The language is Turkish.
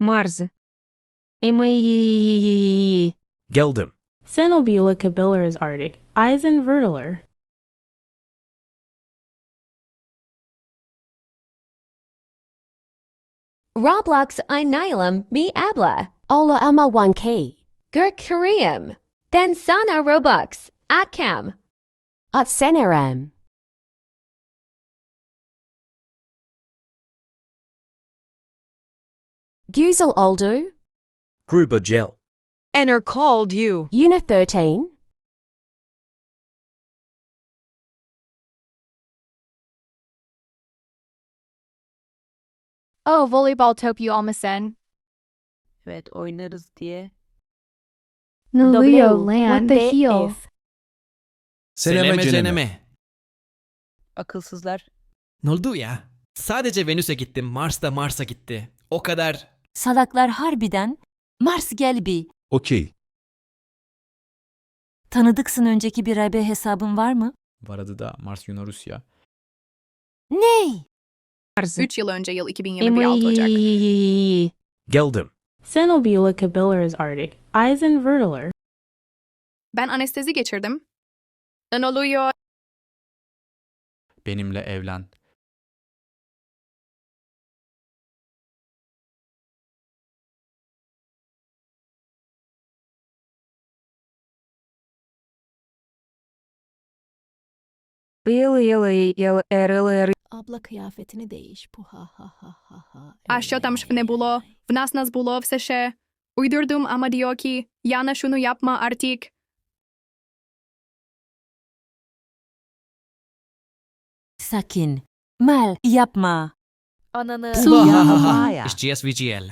Марз. І ми... Geldim. Cenobula cabillars arctic. Eisenvertler. Roblox Inilum mi abla. Ola ama one key. Gurk Koream. Then Sana Robux. Atcam. At seneram. Güzel oldu. Gruber gel. Enter called you. Una 13. Oh, voleybol topu almasen. Evet oynarız diye. Naleo W, land what the heel. Seleme ceneme. Akılsızlar. Ne oldu ya? Sadece Venüs'e gittim, Mars da Mars'a gitti. O kadar. Salaklar harbiden Mars Gelby. Okey. Tanıdıksın önceki bir RB hesabın var mı? Varadı da Mars Yunan Rusya. Ney? Tarzı. 3 yıl önce yıl 2021 6 Ocak. Emily. Geldim. Cenobula Cabela's Arctic. Eisen Vertler. Ben anestezi geçirdim. Ne oluyor? Benimle evlen. А що там ж не було? В нас нас було все ще. Уйдурдум амадіокі, яна шуну япма артік. Sakin. Mal yapma. Ananı. Su. Ще свічіель.